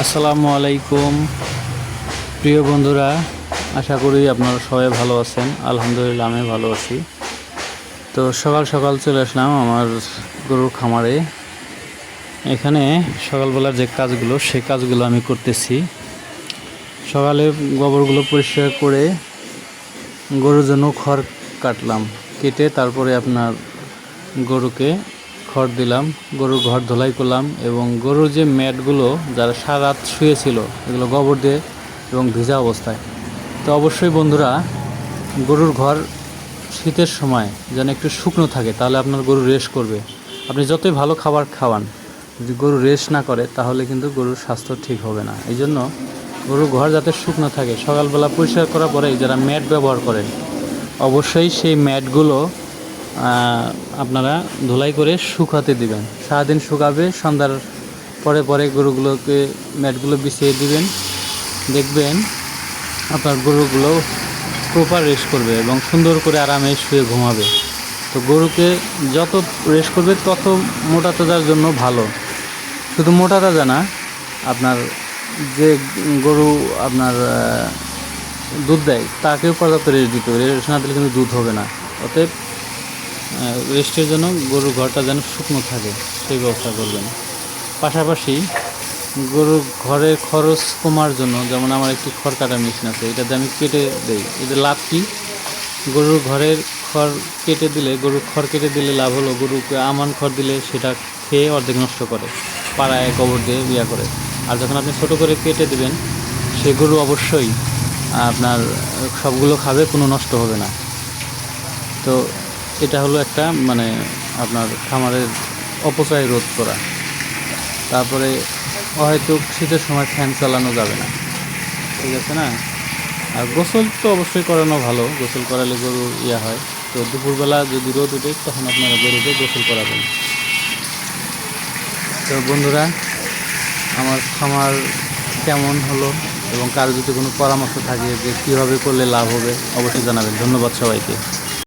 আসসালামু আলাইকুম। প্রিয় বন্ধুরা, আশা করি আপনারা সবাই ভালো আছেন। আলহামদুলিল্লাহ আমি ভালো আছি। তো সকাল সকাল চলে আসলাম আমার গরুর খামারে। এখানে সকালবেলার যে কাজগুলো, সে কাজগুলো আমি করতেছি। সকালে গোবরগুলো পরিষ্কার করে গরুর জন্য খড় কাটলাম, কেটে তারপরে আপনার গরুকে খড় দিলাম, গরুর ঘর ধোলাই করলাম এবং গরুর যে ম্যাটগুলো যারা সারা রাত শুয়েছিল, এগুলো গোবর দিয়ে এবং ভিজা অবস্থায়। তো অবশ্যই বন্ধুরা, গরুর ঘর শীতের সময় যেন একটু শুকনো থাকে, তাহলে আপনার গরু রেস্ট করবে। আপনি যতই ভালো খাবার খাওয়ান, যদি গরু রেস্ট না করে, তাহলে কিন্তু গরুর স্বাস্থ্য ঠিক হবে না। এই জন্য গরুর ঘর যাতে শুকনো থাকে, সকালবেলা পরিষ্কার করার পরে যারা ম্যাট ব্যবহার করেন, অবশ্যই সেই ম্যাটগুলো আপনারা ধুলাই করে শুকাতে দিবেন। সারাদিন শুকাবে, সন্ধ্যার পরে পরে গরুগুলোকে, ম্যাটগুলো বিছিয়ে দিবেন। দেখবেন আপনার গরুগুলো প্রপার রেস্ট করবে এবং সুন্দর করে আরামে শুয়ে ঘুমাবে। তো গরুকে যত রেস্ট করবে, তত মোটা তাজার জন্য ভালো। শুধু মোটা তাজা না, আপনার যে গরু আপনার দুধ দেয়, তাকেও পর্যাপ্ত রেস্ট দিতে হবে। রেস্ট না দিলে কিন্তু দুধ হবে না। অতএব রেস্টের জন্য গরুর ঘরটা যেন শুকনো থাকে, সেই ব্যবস্থা করবেন। পাশাপাশি গরুর ঘরের খরচ কমার জন্য, যেমন আমার একটি খড় কাটার মেশিন আছে, এটাতে আমি কেটে দেই। এতে লাভ কি? গরুর ঘরের খড় কেটে দিলে, গরুর খড় কেটে দিলে লাভ হলো গরুকে আমান খড় দিলে সেটা খেয়ে অর্ধেক নষ্ট করে, পাড়ায় গোবর দিয়ে বিয়া করে। আর যখন আপনি ছোটো করে কেটে দেবেন, সে গরু অবশ্যই আপনার সবগুলো খাবে, কোনো নষ্ট হবে না। তো এটা হলো একটা মানে আপনার খামারের অপচয় রোধ করা। তারপরে হয়তো শীতের সময় ফ্যান চালানো যাবে না। ঠিক আছে না? আর গোসল তো অবশ্যই করানো ভালো। গোসল করালে গরু ইয়া হয়। তো দুপুরবেলা যদি রোদ উঠে, তখন আপনারা গরুকে গোসল করাবেন। তো বন্ধুরা, আমার খামার কেমন হলো এবং কারও যদি কোনো পরামর্শ থাকে যে কীভাবে করলে লাভ হবে, অবশ্যই জানাবেন। ধন্যবাদ সবাইকে।